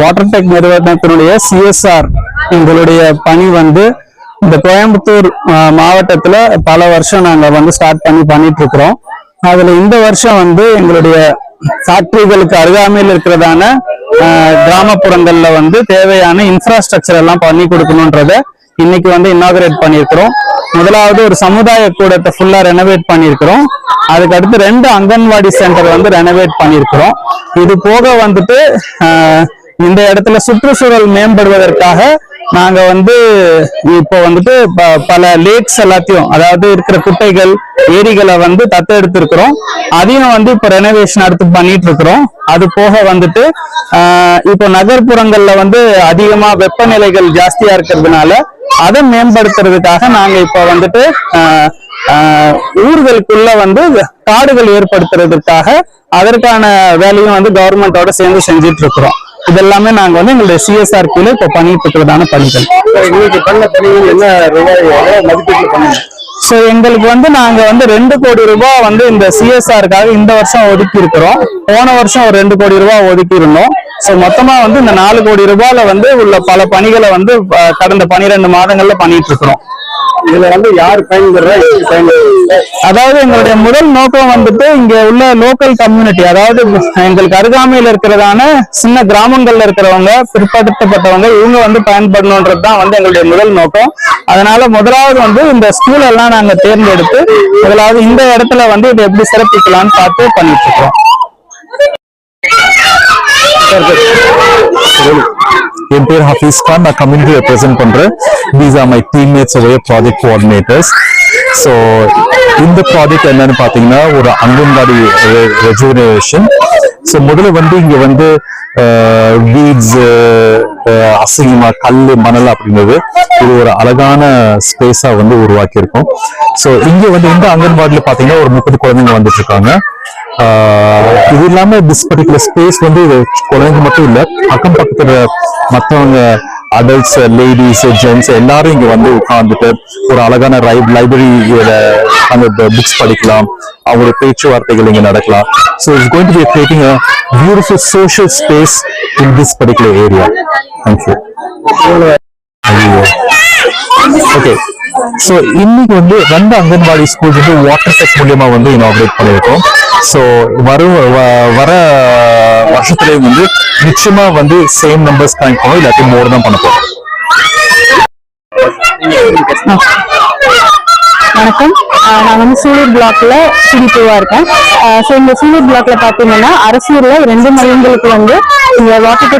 Water tech நிறுவனத்தினுடைய CSR எங்களுடைய பணி வந்து இந்த கோயம்புத்தூர் மாவட்டத்தில் மாவட்டத்துல பல வருஷம் நாங்க வந்து ஸ்டார்ட் பண்ணி பண்ணிட்டு இருக்கிறோம் அதுல இந்த வருஷம் வந்து எங்களுடைய ஃபேக்டரிகளுக்கு அருகாமையில் இருக்கிறதான கிராமப்புறங்களில் கிராமப்புறங்கள்ல வந்து தேவையான இன்ஃப்ராஸ்ட்ரக்சர் எல்லாம் பண்ணி கொடுக்கணுன்றத இன்னைக்கு வந்து இன்னாகரேட் பண்ணியிருக்கிறோம். முதலாவது ஒரு சமுதாய கூடத்தை ஃபுல்லா ரெனோவேட் பண்ணியிருக்கிறோம். அதுக்கு அடுத்து ரெண்டு அங்கன்வாடி சென்டர் வந்து ரெனோவேட் பண்ணியிருக்கிறோம். இது போக வந்துட்டு இந்த இடத்துல சுற்றுச்சூழல் மேம்படுவதற்காக நாங்க வந்து இப்போ வந்துட்டு ப- பல லேக்ஸ் எல்லாத்தையும் அதாவது இருக்கிற குட்டைகள் ஏரிகளை வந்து தத்தெடுத்திருக்கிறோம் அதையும் வந்து இப்போ ரெனோவேஷன் அடுத்து பண்ணிட்டு இருக்கிறோம். அது போக வந்துட்டு இப்போ நகர்ப்புறங்கள்ல வந்து அதிகமா வெப்பநிலைகள் ஜாஸ்தியா இருக்கிறதுனால அதை மேம்படுத்துறதுக்காக நாங்க இப்போ வந்துட்டு ஊர்களுக்குள்ள வந்து காடுகள் ஏற்படுத்துறதுக்காக அதற்கான வேலையும் வந்து கவர்மெண்டோட சேர்ந்து செஞ்சிட்டு இருக்கிறோம். இதெல்லாமே நாங்க வந்து எங்களுடைய சிஎஸ்ஆர் கீழே இப்போ பண்ணிட்டு இருக்கிறதான பணிகள் இன்னைக்கு பண்ண பணிகள் என்ன ரூபாய் எவ்வளவு? மதிப்பீட்டில் பண்ணீங்க. ஸோ எங்களுக்கு வந்து நாங்க வந்து ரெண்டு கோடி ரூபாய் வந்து இந்த சிஎஸ்ஆருக்காக இந்த வருஷம் ஒதுக்கி இருக்கிறோம் போன வருஷம் ஒரு ரெண்டு கோடி ரூபாய் ஒதுக்கி இருந்தோம் ஸோ மொத்தமா வந்து இந்த நாலு கோடி ரூபாயில வந்து உள்ள பல பணிகளை வந்து கடந்த பனிரெண்டு மாதங்கள்ல பண்ணிட்டு இருக்கிறோம். இதுல வந்து யார் பயன்பெறா பயன்பெறா அதாவது எங்களுடைய முதல் நோக்கம் வந்துட்டு இங்க உள்ள லோக்கல் கம்யூனிட்டி அதாவது எங்களுக்கு அருகாமையில் இருக்கிறதான சின்ன கிராமங்கள்ல இருக்கிறவங்க பிற்படுத்தப்பட்டவங்க இவங்க வந்து பயன்படணுன்றது தான் வந்து எங்களுடைய முதல் நோக்கம். அதனால முதலாவது வந்து இந்த ஸ்கூல் எல்லாம் நாங்க தேர்ந்தெடுத்து முதலாவது இந்த இடத்துல வந்து இதை எப்படி சிறப்பிக்கலாம்னு பார்த்து பண்ணிட்டு இருக்கோம். என் பேர் ஹஃபீஸ் கான். நான் கம்யூனிட்டி ரெப்ரசென்ட் பண்றேன். தீஸ் ஆர் மை டீம்மேட்ஸ் உடைய ப்ராஜெக்ட் கோஆர்டினேட்டர்ஸ் ஸோ இந்த ப்ராஜெக்ட் என்னன்னு பார்த்தீங்கன்னா ஒரு அங்கன்வாடி ரெஜினேஷன் ஸோ முதல்ல வந்து இங்க வந்து வீட்ஸ் அசிங்கமா கல் மணல் அப்படிங்கிறது இது ஒரு அழகான ஸ்பேஸா வந்து உருவாக்கி இருக்கோம் ஸோ இங்க வந்து இந்த அங்கன்வாடியில பாத்தீங்கன்னா ஒரு முப்பது குழந்தைங்க வந்துட்டு இருக்காங்க இது இல்லாம திஸ் பர்டிகுலர் ஸ்பேஸ் வந்து இது குழந்தைங்க மட்டும் இல்லை அக்கம் பக்கத்துல மற்றவங்க அடல்ட்ஸ் லேடிஸ் ஜென்ட்ஸ் எல்லாரும் இங்க வந்து உட்கார்ந்துட்டு ஒரு அழகான லைப்ரரியில அந்த புக்ஸ் படிக்கலாம். அவங்களோட பேச்சுவார்த்தைகள் இங்க நடக்கலாம். So it's going to be creating a beautiful social space in this particular area thank you so இன்னைக்கு வந்து ரெண்டு அங்கன்வாடி ஸ்கூல் வந்து வாட்டர் டெக் மூலியமா வந்து இனாகிரேட் பண்ணியிருக்கோம். ஸோ வரும் வ- வர வருஷத்துலயும் வந்து நிச்சயமா வந்து சேம் நம்பர்ஸ் கனெக்ட் பண்ணுவோம் இல்லாட்டி மோர் தான் பண்ண போறோம். வணக்கம். நான் வந்து சூலூர் பிளாக்ல சிடிபிவா இருக்கேன். ஸோ இந்த சூலூர் பிளாக்ல பாத்தீங்கன்னா அரசூர்ல ரெண்டு மையங்களுக்கு வந்து இந்த வாட்டர்